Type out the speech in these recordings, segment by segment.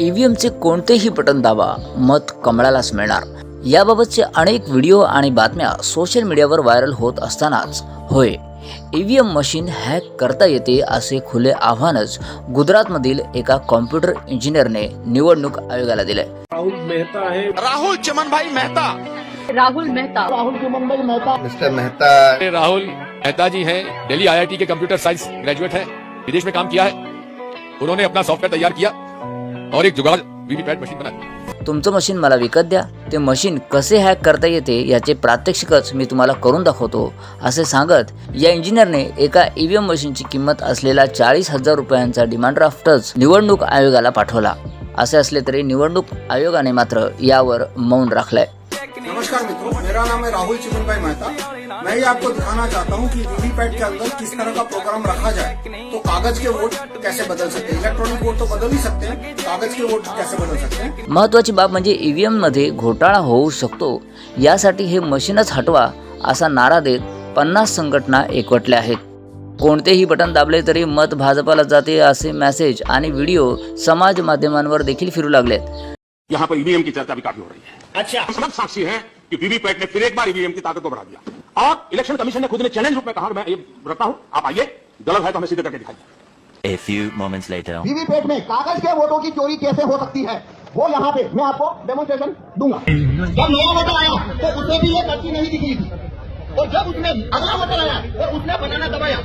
ईव्हीएमचे कोणतेही बटन दाबा मत कमळालाच मिळणार. याबाबतचे अनेक व्हिडिओ आणि बातम्या सोशल मीडियावर व्हायरल होत असतानाच. होय ईव्हीएम मशीन हॅक करता येते असे खुले आव्हानच गुजरातमधील एका कॉम्प्युटर इंजिनियरने निवडणूक आयोगाला दिले राहुल मेहता है राहुल चमन भाई मेहता. राहुल मेहता. मिस्टर मेहता. राहुल मेहता जी हैं दिल्ली आईआईटी के कंप्यूटर साइंस ग्रेजुएट हैं विदेश में काम किया है। उन्होंने अपना सॉफ्टवेयर तैयार किया। और एक जुगाड़ वीवीपैट मशीन बनाई तुमचं मशीन मला विकत द्या. ते मशीन कसे हॅक करता येते याचे प्रात्यक्षिकच मी तुम्हाला करून दाखवतो. असे सांगत या इंजिनियरने एका ईव्हीएम मशीनची किंमत असलेला चाळीस हजार रुपयांचा डिमांड ड्राफ्टच निवडणूक आयोगाला पाठवला. असे असले तरी निवडणूक आयोगाने मात्र यावर मौन राखलंय. नमस्कार मित्रों मेरा नाम है राहुल चिकन भाई मेहता। मैं ये आपको दिखाना चाहता हूँ कि वीवीपैट के अंदर किस तरह का प्रोग्राम रखा जाए तो कागज के वोट कैसे बदल सकते हैं? इलेक्ट्रॉनिक वोट तो बदल ही सकते हैं कागज के वोट कैसे बदल सकते हैं? महत्वाची बाब म्हणजे ईव्हीएममध्ये घोटाळा होऊ शकतो. यासाठी हे मशीनच हटवा असा नारा देत पन्नास संघटना एकवटल्या आहेत. कोणतेही बटन दाबले तरी मत भाजपाला जाते असे मेसेज आणि व्हिडिओ समाज माध्यमांवर देखील फिरू लागलेत. यहाँ पर ईवीएम की चर्चा भी काफ़ी हो रही है। अच्छा। हम सब साक्षी है कि वीवीपैट ने फिर एक बार ईवीएम की ताकत को बढ़ा दिया। और इलेक्शन कमीशन ने खुद ने चैलेंज रूप में कहा मैं ये रखता हूँ आप आइए गलत है तो हमें सीधे करके दिखाइए। A few moments later. VVPAT में कागज़ के वोटों की चोरी कैसे हो सकती है? वो यहाँ पे मैं आपको डेमोन्स्ट्रेशन दूँगा। जब नया वोटर आया तो उसे भी ये पर्ची नहीं दिखी थी। और जब उसने अगला वोटर आया तो उसने बनाना दबाया।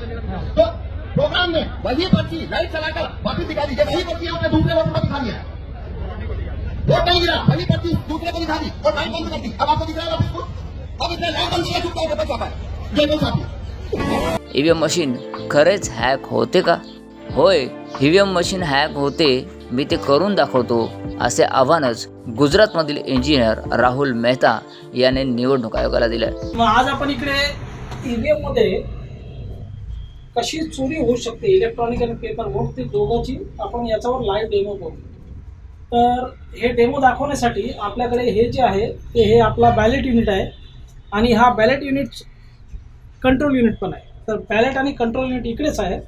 तो प्रोग्राम में वही पर्ची लाइट चलाकर वापिस दिखा दीजिए वही पर्ची हमने दूसरे वोटर को दिखा दिया। वोट नहीं गिरा. वही पर्ची दूसरे को दिखा दी और लाइट बंद कर दी अब आपको दिख रहा है वापिस को? अब इसने लाइट बंद किया होकर बचा पाया जय साथी. ईव्हीएम मशीन खरेच हॅक होते का? होय ईव्हीएम मशीन हॅक होते मी ते करून दाखवतो असे आव्हानच गुजरातमधील इंजिनियर राहुल मेहता याने निवडणूक आयोगाला दिले आज आपण इकडे ईव्हीएममध्ये कशी चोरी होऊ शकते इलेक्ट्रॉनिक आणि पेपर वोट ते दोघांची आपण याच्यावर लाईव्ह डेमो करू तर हे डेमो दाखवण्यासाठी आपल्याकडे हे जे आहे ते हे आपला बॅलेट युनिट आहे. आणि हा बॅलेट युनिट कंट्रोल युनिट पण आहे. तर बॅलेट आणि कंट्रोल युनिट इकडेच आहे.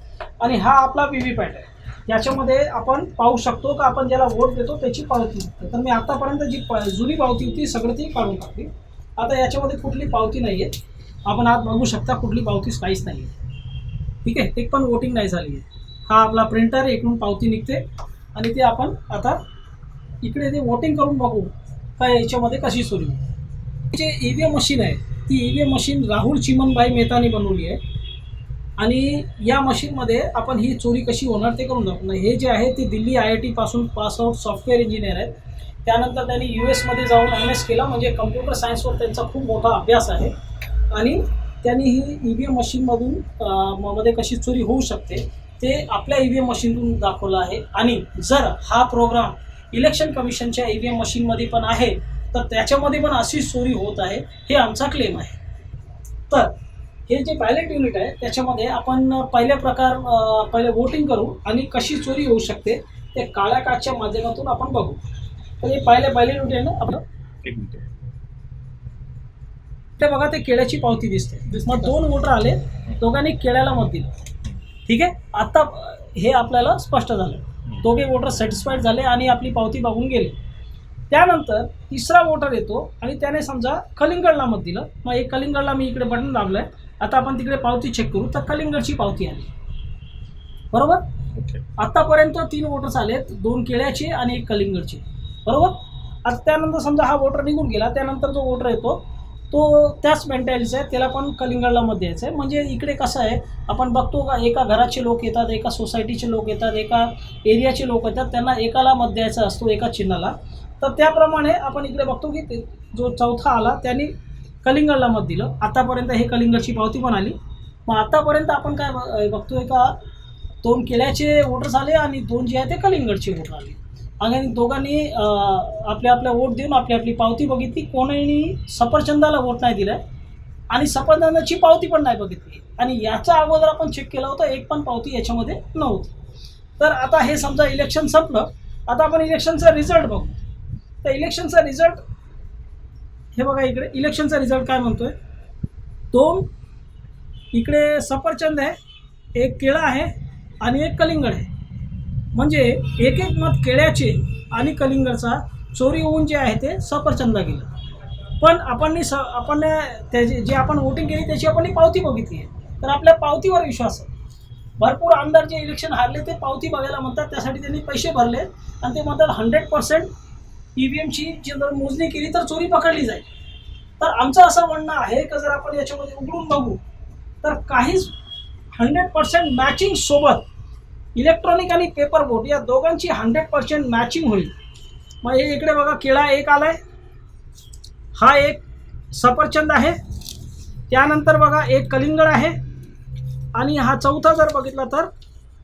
आणि हा आपला व्ही व्ही पॅट आहे. याच्यामध्ये आपण पाहू शकतो का आपण ज्याला वोट देतो त्याची पावती. निघते. तर मी आतापर्यंत जी प जुनी पावती होती सगळं ती काढून टाकली. आता याच्यामध्ये कुठली पावती नाही आहे आपण आज बघू शकता कुठली पावतीच काहीच नाही आहे ठीक आहे? एक पण वोटिंग नाही झाली आहे हा आपला प्रिंटर एकूण पावती निघते. आणि ते आपण आता इकडे ते वोटिंग करून बघू काय याच्यामध्ये कशी चोरी जे ई व्ही एम मशीन आहे ती E V M machine Rahul Chimanbai Mehtani बनवली आहे. आणि या मशीनमध्ये आपण ही चोरी कशी होणार ते करून दाखवणार हे जे आहे ते दिल्ली आय आय टीपासून पास आउट सॉफ्टवेअर इंजिनियर आहेत. त्यानंतर त्यांनी यू एसमध्ये जाऊन एम एस केला म्हणजे कम्प्युटर सायन्सवर त्यांचा खूप मोठा अभ्यास आहे. आणि त्यांनी ही ई व्ही एम मशीनमधून मध्ये कशी चोरी होऊ शकते ते आपल्या ई व्ही एम मशीनतून दाखवलं आहे. आणि जर हा प्रोग्राम इलेक्शन कमिशनच्या ई व्ही एम मशीनमध्ये पण आहे तर त्याच्यामध्ये पण अशी चोरी होत आहे हे आमचा क्लेम आहे. तर हे जे पायलट युनिट आहे त्याच्यामध्ये आपण पहिल्या प्रकार पहिले वोटिंग करू आणि कशी चोरी होऊ शकते ते काळ्या काचच्या माध्यमातून आपण बघू. तर हे पहिले पायलट युनिट आहे ना आपलं? एक मिनिट. ते बघा ते केळ्याची पावती दिसते. मग दोन वोटर आले दोघांनी केळ्याला मत दिलं. ठीक आहे? आता हे आपल्याला स्पष्ट झालं. दोघे वोटर सॅटिस्फाईड झाले आणि आपली पावती बघून गेले. त्यानंतर तिसरा वोटर येतो आणि त्याने समजा कलिंगडला मत दिलं. मग एक कलिंगडला मी इकडे बटन दाबलं आहे आता आपण तिकडे पावती चेक करू. तर कलिंगडची पावती आली. बरोबर? ओके आत्तापर्यंत तीन वोटर्स आलेत. दोन केळ्याचे आणि एक कलिंगडचे. बरोबर? आता त्यानंतर समजा हा वोटर निघून गेला. त्यानंतर जो वोटर येतो तो त्याच मेंटॅलिटीचा आहे त्याला पण कलिंगडला मत द्यायचं आहे म्हणजे इकडे कसं आहे आपण बघतो का एका घराचे लोक येतात एका सोसायटीचे लोक येतात एका एरियाचे लोक येतात त्यांना एकाला मत द्यायचा असतो एका चिन्हाला. तर त्याप्रमाणे आपण इकडे बघतो की ते जो चौथा आला त्यांनी कलिंगडला मत दिलं. आतापर्यंत हे कलिंगडची पावती पण आली. मग आतापर्यंत आपण काय बघतोय का दोन केल्याचे वोटर्स आले आणि दोन जे आहे ते कलिंगडचे वोटर आले. आणि दोघांनी आपल्या आपल्या वोट देऊन आपली आपली पावती बघितली. कोणीही सफरचंदाला वोट नाही दिलं आणि सफरचंदाची पावती पण नाही बघितली. आणि याच्या अगोदर आपण चेक केलं होतं एक पण पावती याच्यामध्ये नव्हती. तर आता हे समजा इलेक्शन संपलं आता आपण इलेक्शनचा रिझल्ट बघू. तर इलेक्शनचा रिझल्ट हे बघा इकडे इलेक्शनचा रिझल्ट काय म्हणतोय? दोन इकडे सफरचंद आहे एक केळा आहे आणि एक कलिंगड आहे. म्हणजे एक एक मत केळ्याचे आणि कलिंगडचा चोरी होऊन जे आहे ते सफरचंदला गेलं. पण आपण स आपण त्याची जे आपण वोटिंग केली त्याची आपण पावती बघितली आहे. तर आपल्या पावतीवर विश्वास आहे. भरपूर आमदार जे इलेक्शन हारले ते पावती बघायला म्हणतात त्यासाठी त्यांनी पैसे भरले आणि ते म्हणतात हंड्रेड पर्सेंट ई व्ही एमची जी जर मोजणी केली तर चोरी पकडली जाईल. तर आमचं असं म्हणणं आहे का जर आपण याच्यामध्ये उघडून बघू तर काहीच हंड्रेड पर्सेंट मॅचिंग सोबत इलेक्ट्रॉनिक आणि पेपर बोट या दोघांची हंड्रेड पर्सेंट मॅचिंग होईल. मग हे इकडे बघा केळा एक आलाय. हा एक सफरचंद आहे. त्यानंतर बघा एक कलिंगड आहे. आणि हा चौथा जर बघितला तर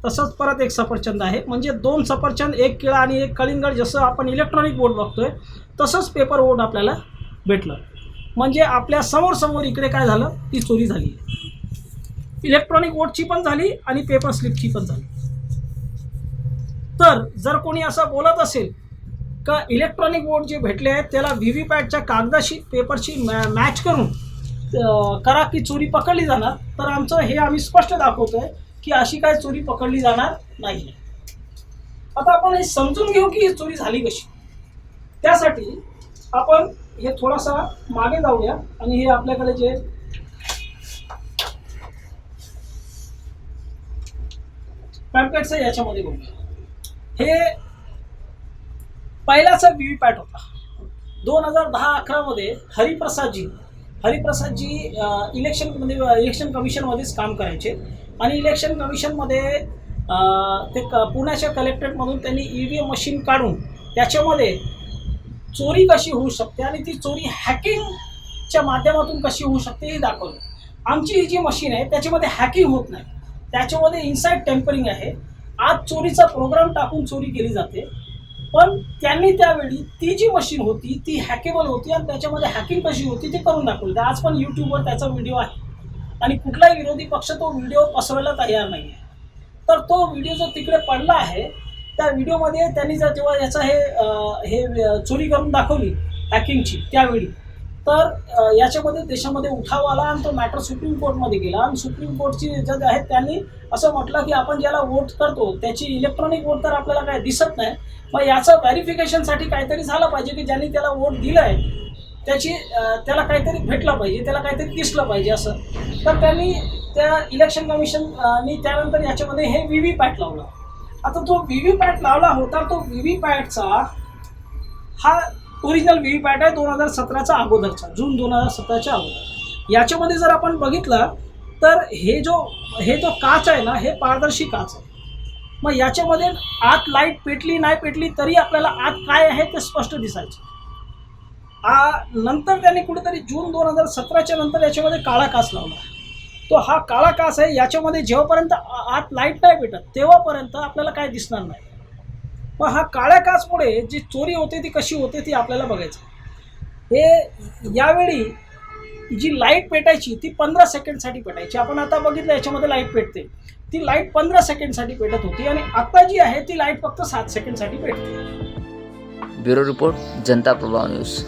तसंच परत एक सफरचंद आहे. म्हणजे दोन सफरचंद एक केळा आणि एक कलिंगड जसं आपण इलेक्ट्रॉनिक बोर्ड बघतोय तसंच पेपर बोर्ड आपल्याला भेटलं. म्हणजे आपल्यासमोर समोर इकडे काय झालं? ती चोरी झाली. इलेक्ट्रॉनिक वोटची पण झाली आणि पेपर स्लिपची पण झाली. तर जर कोणी असं बोलत असेल का इलेक्ट्रॉनिक बोर्ड जे भेटले आहेत त्याला व्ही व्ही पॅटच्या कागदाशी पेपरशी मॅ मॅच करून करा की चोरी पकडली जाणार. तर आमचं हे आम्ही स्पष्ट दाखवतोय की अशी काय चोरी पकडली जाणार नाही. आता आपण हे समजून घेऊ की ही चोरी झाली कशी. त्यासाठी आपण हे थोडासा मागे जाऊया आणि हे आपल्याकडे जे पॅम्पलेट्स आहे याच्यामध्ये बघूया. हे पहिलाचा व्ही व्ही पॅट होता. दोन हजार दहा अकरामध्ये हरिप्रसादजी हरिप्रसादजी इलेक्शन इलेक्शनमध्ये इलेक्शन कमिशनमध्येच काम करायचे. आणि इलेक्शन कमिशनमध्ये ते क पुण्याच्या कलेक्टरेटमधून त्यांनी ई व्ही एम मशीन काढून त्याच्यामध्ये चोरी कशी होऊ शकते आणि ती चोरी हॅकिंगच्या माध्यमातून कशी होऊ शकते हे दाखवलं. आमची ही जी मशीन आहे त्याच्यामध्ये हॅकिंग होत नाही. त्याच्यामध्ये इनसाईड टेम्परिंग आहे. आज चोरीचा प्रोग्राम टाकून चोरी केली जाते. पण त्यांनी त्यावेळी ती जी मशीन होती ती हॅकेबल होती आणि त्याच्यामध्ये हॅकिंग कशी होती ते करून दाखवली. आज पण यूट्यूबवर त्याचा व्हिडिओ आहे. आणि कुठलाही विरोधी पक्ष तो व्हिडिओ पसरवायला तयार नाही आहे तर तो व्हिडिओ जो तिकडे पडला आहे त्या व्हिडिओमध्ये त्यांनी जर जेव्हा याचा हे हे चोरी करून दाखवली हॅकिंगची त्यावेळी तर याच्यामध्ये देशामध्ये उठाव आला आणि तो मॅटर सुप्रीम कोर्टमध्ये गेला. आणि सुप्रीम कोर्टची जज आहेत त्यांनी असं म्हटलं की आपण ज्याला वोट करतो त्याची इलेक्ट्रॉनिक वोट तर आपल्याला काय दिसत नाही. मग याचं व्हेरिफिकेशनसाठी काहीतरी झालं पाहिजे की ज्यांनी त्याला वोट दिलं आहे त्याची त्याला काहीतरी भेटलं पाहिजे त्याला काहीतरी दिसलं पाहिजे असं. तर त्यांनी त्या इलेक्शन कमिशननी त्यानंतर याच्यामध्ये हे व्ही व्ही पॅट लावला. आता तो व्ही व्ही पॅट लावला होता तो व्ही व्ही पॅटचा हा ओरिजिनल व्ही पॅट आहे दोन हजार सतराचा अगोदरचा जून दोन हजार सतराच्या अगोदर. याच्यामध्ये जर आपण बघितलं तर हे जो हे जो काच आहे ना हे पारदर्शी काच आहे. मग याच्यामध्ये आत लाइट पेटली नाही पेटली तरी आपल्याला आत काय आहे ते स्पष्ट दिसायचं. आ नंतर त्यांनी कुठेतरी जून दोन हजार सतराच्या नंतर याच्यामध्ये काळा काच लावला. तो हा काळा काच आहे याच्यामध्ये जेव्हापर्यंत आत लाइट नाही पेटत तेव्हापर्यंत आपल्याला काय दिसणार नाही. मग हा काळ्या काचमुळे जी चोरी होते ती कशी होते ती आपल्याला बघायचं हे यावेळी जी लाइट पेटायची ती पंधरा सेकंडसाठी पेटायची. आपण आता बघितलं याच्यामध्ये लाइट पेटते. ती लाइट पंधरा सेकंडसाठी पेटत होती आणि आता जी आहे ती लाइट फक्त सात सेकंडसाठी पेटते. ब्युरो रिपोर्ट जनता प्रभाव न्यूज.